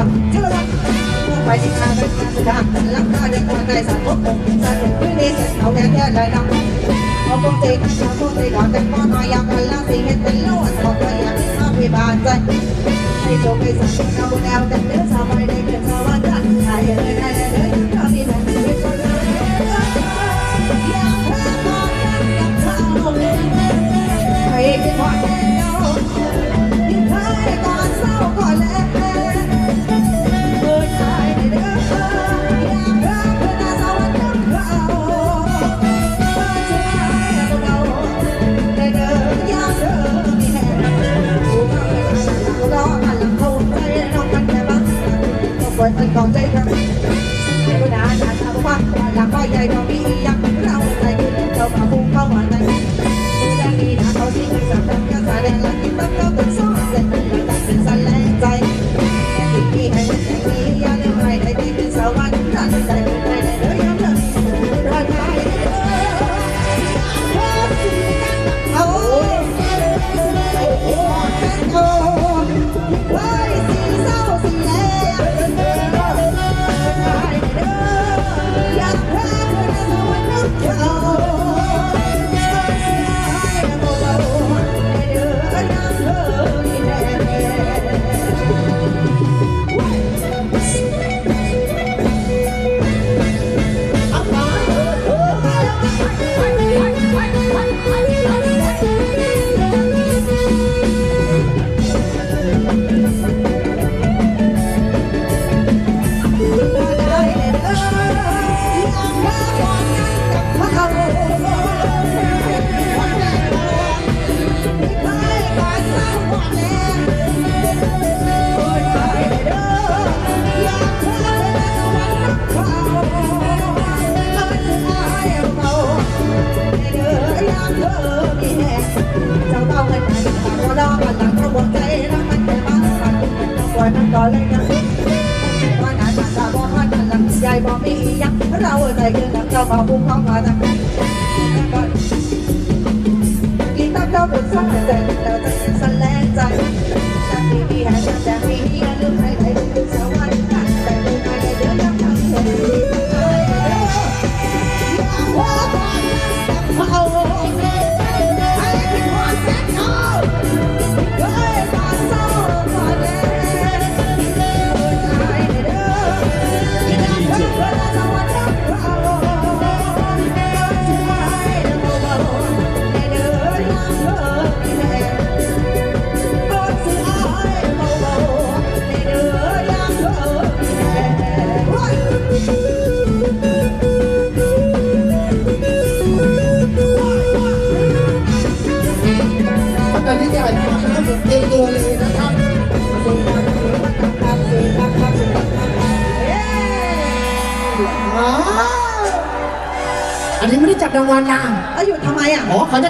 ขับเชื่อว่าไปที่ทางเป็นทางาลักษณะเดินทางในสังคมสาเหตุพื้นดินเอาแก่แก่ได้ดำเอาคงตะเอาคงเตะดอนเป็นพ่อน้อยยามพันล่าสีเห็นเป็ลูกสอบไปยามที่ข้าพิบาลใจให้จบไปสังคมเอาแนวเป็นเนื้อสาวไปได้เกิดสาวว่าจะหายเงินได้เลยตอนนี้ บ้าน ต้องปล่อยมันก่อนเลยนะว่านาจะจะบอกว่ากันหลังใหญ่บอกมียังเราใจเกินเราบอกพุ่งเข้ามาตั้งกินตับเราเป็นสักแต่เราจะเป็นสันแลงใจ ตอนนี้จะอ่านฟังนะครับผมเตรียมตัวเลยนะครับอันนี้ไม่ได้จับรางวัลนะ แล้วอยู่ทำไมอะ อ๋อเขาจะ